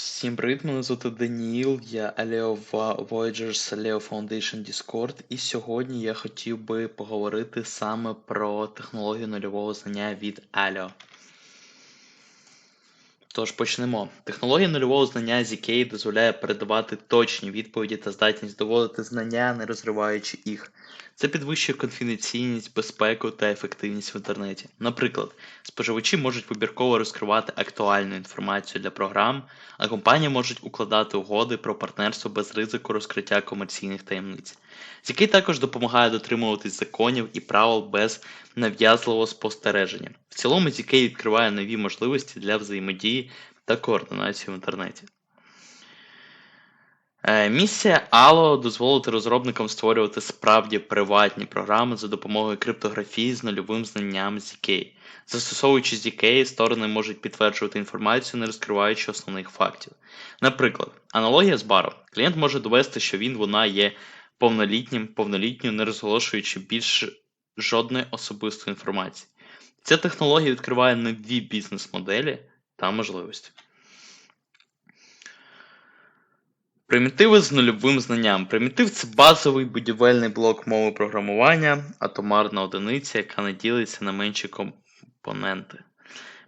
Всім привіт, мене звати Даніл, я Aleo Voyagers Aleo Foundation Discord, і сьогодні я хотів би поговорити саме про технологію нульового знання від Aleo. Тож почнемо. Технологія нульового знання ZK дозволяє передавати точні відповіді та здатність доводити знання, не розриваючи їх. Це підвищує конфіденційність, безпеку та ефективність в інтернеті. Наприклад, споживачі можуть вибірково розкривати актуальну інформацію для програм, а компанії можуть укладати угоди про партнерство без ризику розкриття комерційних таємниць. ZK також допомагає дотримуватись законів і правил без нав'язливого спостереження. В цілому ZK відкриває нові можливості для взаємодії та координації в інтернеті. Е, Місія Allo дозволити розробникам створювати справді приватні програми за допомогою криптографії з нульовим знанням ZK. Застосовуючи ZK, сторони можуть підтверджувати інформацію, не розкриваючи основних фактів. Наприклад, аналогія з баром. Клієнт може довести, що він вона є повнолітнім, повнолітньою, не розголошуючи більше жодної особистої інформації. Ця технологія відкриває нові бізнес-моделі та можливості. Примітиви з нульовим знанням. Примітив це базовий будівельний блок мови програмування, атомарна одиниця, яка не ділиться на менші компоненти.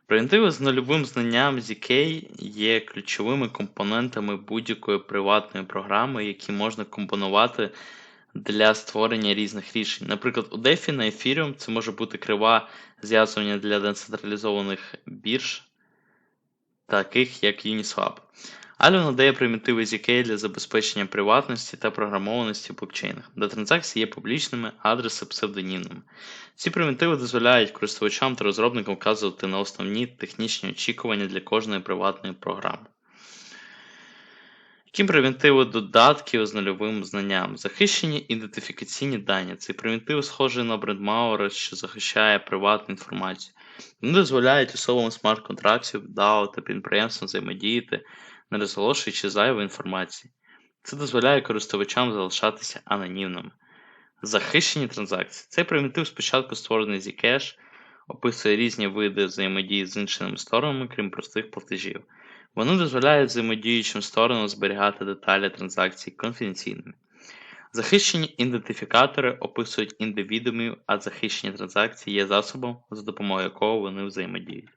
Примітиви з нульовим знанням ZK є ключовими компонентами будь-якої приватної програми, які можна компонувати для створення різних рішень. Наприклад, у DeFi на Ethereum це може бути крива зв'язування для децентралізованих бірж, таких як Uniswap. Alio надає примітиви ZK для забезпечення приватності та програмованості в блокчейнах, де транзакції є публічними, адреси псевдонімними. Ці примітиви дозволяють користувачам та розробникам вказувати на основні технічні очікування для кожної приватної програми. Які примітиви додатків з нульовим знанням? Захищені ідентифікаційні дані. Цей примітив схожий на бредмауера, що захищає приватну інформацію. Вони дозволяють особам смарт-контрактів, DAO та підприємствам взаємодіяти не розголошуючи зайвої інформації. Це дозволяє користувачам залишатися анонімними. Захищені транзакції. Цей примітив спочатку створений Zcash, описує різні види взаємодії з іншими сторонами, крім простих платежів. Вони дозволяють взаємодіючим сторонам зберігати деталі транзакцій конфіденційними. Захищені ідентифікатори описують індивідумів, а захищені транзакції є засобом, за допомогою якого вони взаємодіють.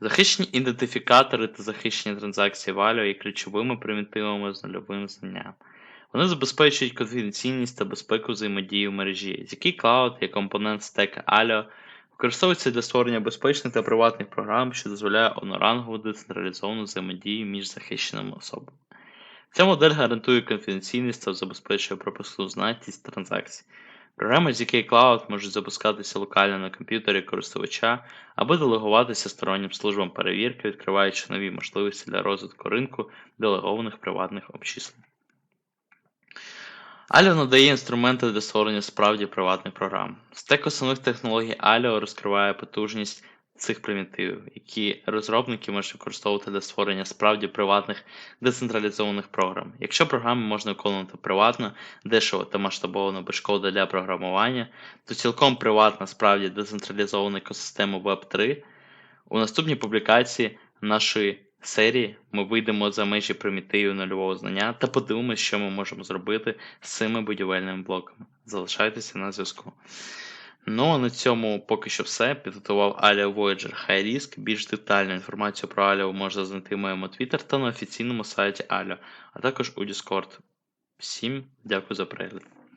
Захищені ідентифікатори та захищені транзакції Value є ключовими примітивами з нульовим знанням. Вони забезпечують конфіденційність та безпеку взаємодії в мережі. ZK Cloud як компонент стека Alio використовується для створення безпечних та приватних програм, що дозволяє однорангову децентралізовану взаємодію між захищеними особами. Ця модель гарантує конфіденційність та забезпечує пропускну знатність транзакцій. Програми ZK Cloud можуть запускатися локально на комп'ютері користувача або делегуватися стороннім службам перевірки, відкриваючи нові можливості для розвитку ринку делегованих приватних обчислень. Alio надає інструменти для створення справді приватних програм. Стек основних технологій Alio розкриває потужність цих примітивів, які розробники можуть використовувати для створення справді приватних децентралізованих програм. Якщо програми можна виконувати приватно, дешево та масштабовано без шкоди для програмування, то цілком приватна справді децентралізована екосистема Web3. У наступній публікації нашої серії ми вийдемо за межі примітивів нульового знання та подивимося, що ми можемо зробити з цими будівельними блоками. Залишайтеся на зв'язку. Ну а на цьому поки що все. Підготував Alio Voyager High Risk. Більш детальну інформацію про Alio можна знайти в моєму Twitter та на офіційному сайті Alio, а також у Discord. Всім дякую за перегляд.